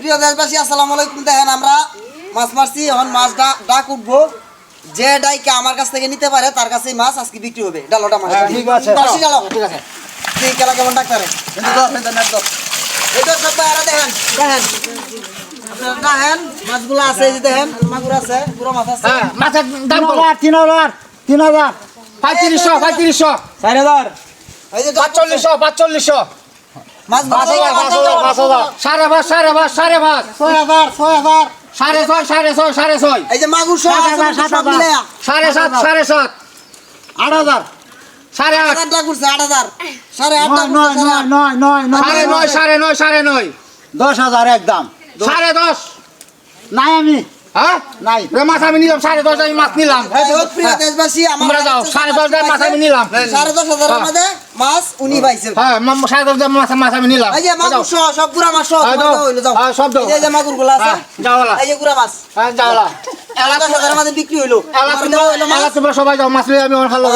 প্রিয় দেশবাসী আসসালামু আলাইকুম। দেখেন আমরা মাছ মারছি এখন মাছ ডাক উঠবো। যে ডাইকে আমার কাছ থেকে নিতে পারে তার কাছেই মাছ আজকে বিক্রি হবে। ডালোটা মাছ হ্যাঁ, ঠিক আছে। ঠিক আছে। তুই খেলা কেমন ডাক্তারে? তো সব বাইরে দেখেন দেখেন। আপনারা দেখেন মাছগুলো আছে এই যে দেখেন মাগুর আছে পুরো মাছ আছে। মাছের দাম তিন হাজার তিন হাজার পঁয়ত্রিশশো পঁয়ত্রিশশো। চার হাজার। এই যে পাঁচচল্লিশশো পাঁচচল্লিশশো। মাছ হাজার হাজার সাড়ে পাঁচ সাড়ে পাঁচ সাড়ে পাঁচ। ছয় হাজার ছয় হাজার। সাড়ে ছয় সাড়ে ছয় সাড়ে ছয়। এই যে মাগুর সাত হাজার, সাত সব হাজার। সাড়ে সাত সাড়ে সাত। আট হাজার। সাড়ে আট। হাজার টাকা করছে আট হাজার। সাড়ে আট নয় নয় টাকা নয় নয় নয় সাড়ে নয় সাড়ে নয় সাড়ে নয়। দশ হাজার একদম। সাড়ে দশ। নাই আমি। হ্যাঁ? নাই। মাছ আমি নিলাম সাড়ে দশ আমি মাছ নিলাম। আমার তোমরা যাও সাড়ে দশ হাজার মাছ আমি নিলাম। সাড়ে দশ হাজারের মধ্যে মাছ উনি পাইছে। হ্যাঁ সাড়ে দশ মাছ মাছ আমি নিলাম। এই যে মাগুর সহ সব মাছ সহ হ্যাঁ, হইল, যাও। হ্যাঁ, সব দাও। এই যে মাগুরগুলা আছে হ্যাঁ, এই যে গুড়া মাছ। হ্যাঁ বিক্রি হইল। তোমার তোমরা মাছ এলা তোমরা সবাই যাও মাছ নিয়ে আমি অনেক ভালো